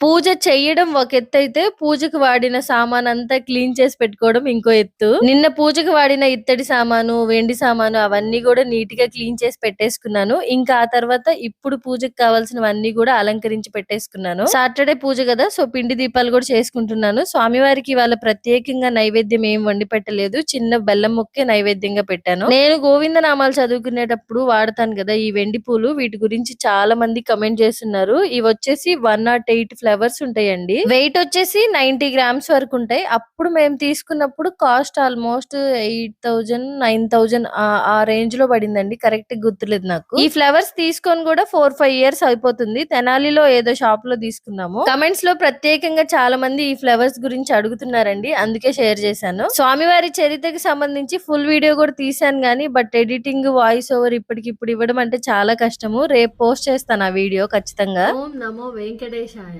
పూజ చెయ్యడం ఒక ఎత్తు అయితే పూజకు వాడిన సామాన్ అంతా క్లీన్ చేసి పెట్టుకోవడం ఇంకో ఎత్తు. నిన్న పూజకు వాడిన ఇత్తడి సామాను, వెండి సామాను అవన్నీ కూడా నీట్గా క్లీన్ చేసి పెట్టేసుకున్నాను. ఇంకా ఆ తర్వాత ఇప్పుడు పూజకు కావాల్సినవన్నీ కూడా అలంకరించి పెట్టేసుకున్నాను. సాటర్‌డే పూజ కదా సో, పిండి దీపాలు కూడా చేసుకుంటున్నాను. స్వామివారికి ఇవాళ ప్రత్యేకంగా నైవేద్యం ఏం వండి పెట్టలేదు. చిన్న బెల్లం ముక్కే నైవేద్యంగా పెట్టాను. నేను గోవింద నామాలు చదువుకునేటప్పుడు వాడతాను కదా ఈ వెండి పూలు వీటి గురించి చాలా మంది కమెంట్ చేస్తున్నారు. ఇది వచ్చేసి వన్ నాట్ ఎయిట్ 108 ఫ్లవర్స్ ఉంటాయండి. వెయిట్ వచ్చేసి 90 గ్రామ్స్ వరకు ఉంటాయి. అప్పుడు మేము తీసుకున్నప్పుడు కాస్ట్ ఆల్‌మోస్ట్ 8000, 9000 ఆ ఆ రేంజ్‌లో పడిందండి. కరెక్ట్‌గా గుర్తులేదు నాకు. ఈ ఫ్లవర్స్ తీసుకొని గూడా 4, 5 ఇయర్స్ అయిపోతుంది. తెనాలిలో ఏదో షాప్‌లో తీసుకున్నాము. కామెంట్స్‌లో ప్రత్యేకంగా చాలా మంది ఈ ఫ్లవర్స్ గురించి అడుగుతున్నారండి. అందుకే షేర్ చేశాను. స్వామివారి చరిత్రకి సంబంధించి ఫుల్ వీడియో కూడా తీశాను గానీ, బట్ ఎడిటింగ్, వాయిస్ ఓవర్ ఇప్పటికిప్పుడు ఇవ్వడం అంటే చాలా కష్టము. రేపు పోస్ట్ చేస్తాను ఆ వీడియో ఖచ్చితంగా. ఓం నమో వెంకటేశాయ